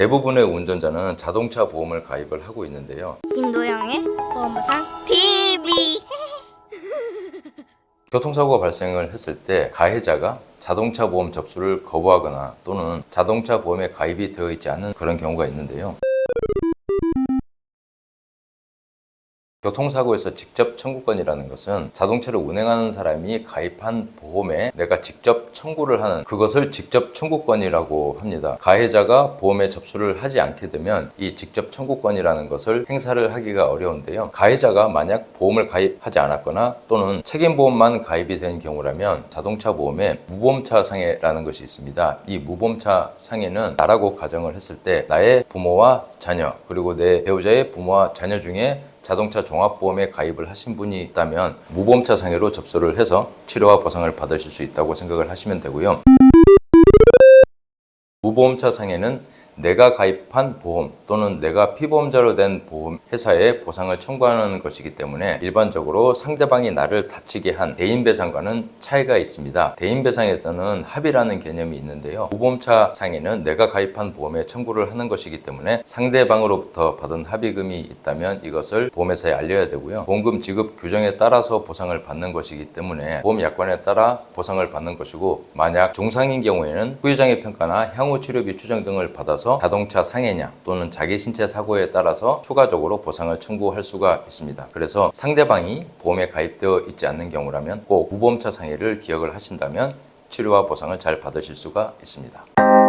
대부분의 운전자는 자동차 보험을 가입을 하고 있는데요. 김도영의 보험보상 TV 교통사고가 발생을 했을 때 가해자가 자동차 보험 접수를 거부하거나 또는 자동차 보험에 가입이 되어 있지 않은 그런 경우가 있는데요. 교통사고에서 직접 청구권이라는 것은 자동차를 운행하는 사람이 가입한 보험에 내가 직접 청구를 하는 그것을 직접 청구권이라고 합니다. 가해자가 보험에 접수를 하지 않게 되면 이 직접 청구권이라는 것을 행사를 하기가 어려운데요. 가해자가 만약 보험을 가입하지 않았거나 또는 책임보험만 가입이 된 경우라면 자동차 보험에 무보험차 상해라는 것이 있습니다. 이 무보험차 상해는 나라고 가정을 했을 때 나의 부모와 자녀 그리고 내 배우자의 부모와 자녀 중에 자동차 종합보험에 가입을 하신 분이 있다면 무보험차 상해로 접수를 해서 치료와 보상을 받으실 수 있다고 생각을 하시면 되고요. 무보험차 상해는 내가 가입한 보험 또는 내가 피보험자로 된 보험 회사에 보상을 청구하는 것이기 때문에 일반적으로 상대방이 나를 다치게 한 대인배상과는 차이가 있습니다. 대인배상에서는 합의라는 개념이 있는데요. 무보험차 상해는 내가 가입한 보험에 청구를 하는 것이기 때문에 상대방으로부터 받은 합의금이 있다면 이것을 보험회사에 알려야 되고요. 보험금 지급 규정에 따라서 보상을 받는 것이기 때문에 보험 약관에 따라 보상을 받는 것이고 만약 중상인 경우에는 후유장애 평가나 향후 치료비 추정 등을 받아서 자동차 상해냐 또는 자기 신체 사고에 따라서 추가적으로 보상을 청구할 수가 있습니다. 그래서 상대방이 보험에 가입되어 있지 않는 경우라면 꼭 무보험차 상해를 기억을 하신다면 치료와 보상을 잘 받으실 수가 있습니다.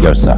결사